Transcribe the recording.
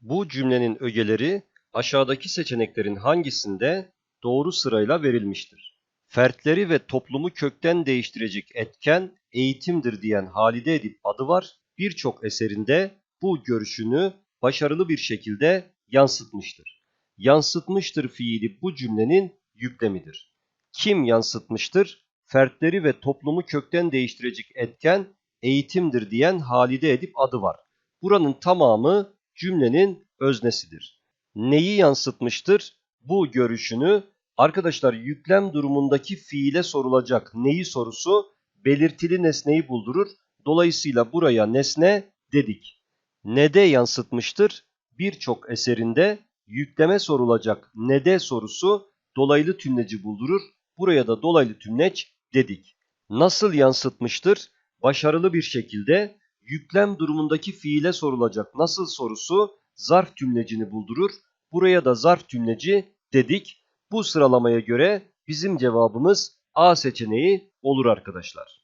Bu cümlenin ögeleri aşağıdaki seçeneklerin hangisinde doğru sırayla verilmiştir? Fertleri ve toplumu kökten değiştirecek etken eğitimdir diyen Halide Edip adı var. Birçok eserinde bu görüşünü başarılı bir şekilde yansıtmıştır. Yansıtmıştır fiili bu cümlenin yüklemidir. Kim yansıtmıştır? Fertleri ve toplumu kökten değiştirecek etken eğitimdir diyen Halide Edip adı var. Buranın tamamı cümlenin öznesidir. Neyi yansıtmıştır? Bu görüşünü arkadaşlar yüklem durumundaki fiile sorulacak neyi sorusu belirtili nesneyi buldurur. Dolayısıyla buraya nesne dedik. Nede yansıtmıştır? Birçok eserinde yükleme sorulacak nede sorusu dolaylı tümleci buldurur. Buraya da dolaylı tümleç dedik. Nasıl yansıtmıştır? Başarılı bir şekilde yüklem durumundaki fiile sorulacak nasıl sorusu zarf tümlecini buldurur. Buraya da zarf tümleci dedik. Bu sıralamaya göre bizim cevabımız A seçeneği olur arkadaşlar.